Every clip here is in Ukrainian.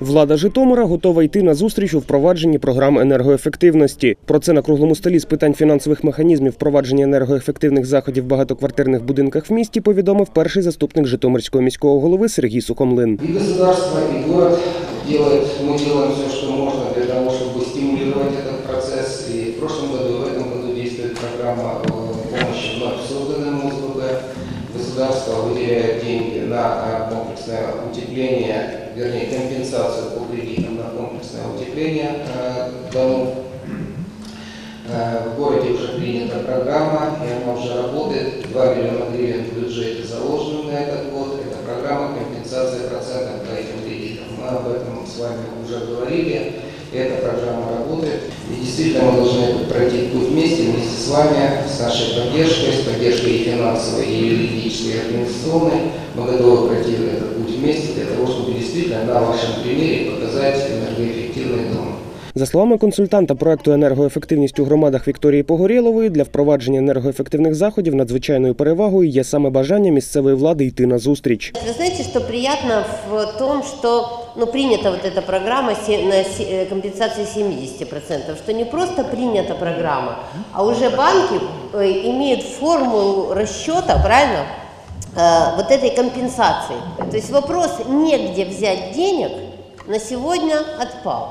Влада Житомира готова йти на зустріч у впровадженні програм енергоефективності. Про це на круглому столі з питань фінансових механізмів впровадження енергоефективних заходів в багатоквартирних будинках в місті повідомив перший заступник Житомирського міського голови Сергій Сухомлин. И государство, и город делают, мы делаем все, что можно для того, чтобы стимулировать этот процесс. И в прошлом году, и в этом году действует программа комплексное утепление, вернее, компенсацию по кредитам на комплексное утепление э, домов. Э, В городе уже принята программа, и она уже работает. 2 миллиона гривен в бюджете заложены на этот год. Это программа компенсации процентов по этим кредитам. Мы об этом с вами уже говорили. Эта программа. И действительно мы должны пройти путь вместе, вместе с вами, с нашей поддержкой, с поддержкой и финансовой, и юридической, и организационной. Мы готовы пройти этот путь вместе для того, чтобы действительно на вашем примере показать энергоэффективный дом. За словами консультанта проекту енергоефективність у громадах Вікторії Погорєлової, для впровадження енергоефективних заходів надзвичайною перевагою є саме бажання місцевої влади йти на зустріч. Вы знаете, что приятно в том, что ну, принята вот эта программа се- на се- э, компенсации 70%, что не просто принята программа, а уже банки э, имеют формулу расчета, правильно, э, вот этой компенсации. То есть вопрос негде взять денег на сегодня отпал.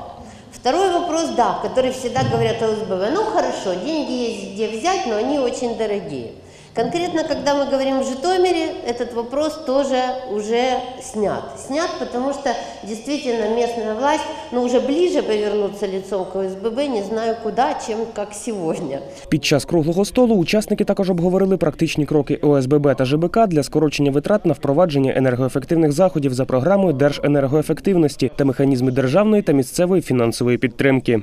Второй вопрос, да, который всегда говорят о ОСББ, ну хорошо, деньги есть где взять, но они очень дорогие. Конкретно, когда мы говорим в Житомире, этот вопрос тоже уже снят. Снят, потому что действительно местная власть, ну уже ближе повернуться лицом к ОСББ, не знаю куда, чем как сегодня. Під час круглого столу учасники також обговорили практичні кроки ОСББ та ЖБК для скорочення витрат на впровадження енергоефективних заходів за програмою Держенергоефективності та механізми державної та місцевої фінансової підтримки.